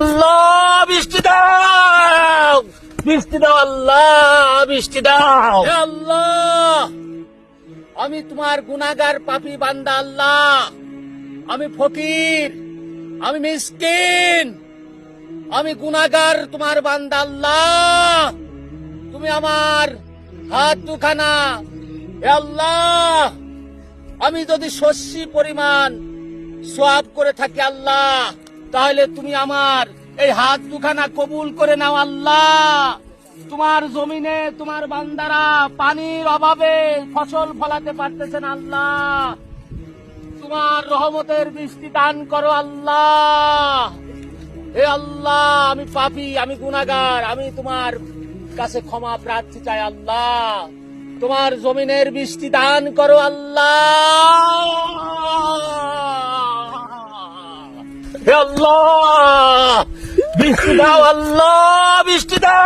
আল্লাহ, বৃষ্টি দাও। বৃষ্টি দাও, আল্লাহ, বৃষ্টি দাও। আল্লাহ, আমি তোমার গুনাগার পাপী বান্দা আল্লাহ। আমি ফকির, আমি মিসকিন, আমি গুনাগার তোমার বান্দা আল্লাহ। তুমি আমার হাত দুখানা। আল্লাহ, আমি যদি শস্যি পরিমাণ সোয়াব করে থাকি আল্লাহ তাহলে তুমি আমার এই হাত দুখানা কবুল করে নাও আল্লাহ। তোমার জমিনে, তোমার বান্দারা পানির অভাবে ফসল ফলাতে পারতেছেন আল্লাহ। তোমার রহমতের বৃষ্টি দান করো আল্লাহ। হে আল্লাহ, আমি পাপি, আমি গুনাগার আমি তোমার কাছে ক্ষমা প্রার্থী চাই আল্লাহ। তোমার জমিনের বৃষ্টি দান করো আল্লাহ। আল্লাহ! বৃষ্টি দাও আল্লাহ বৃষ্টি দাও!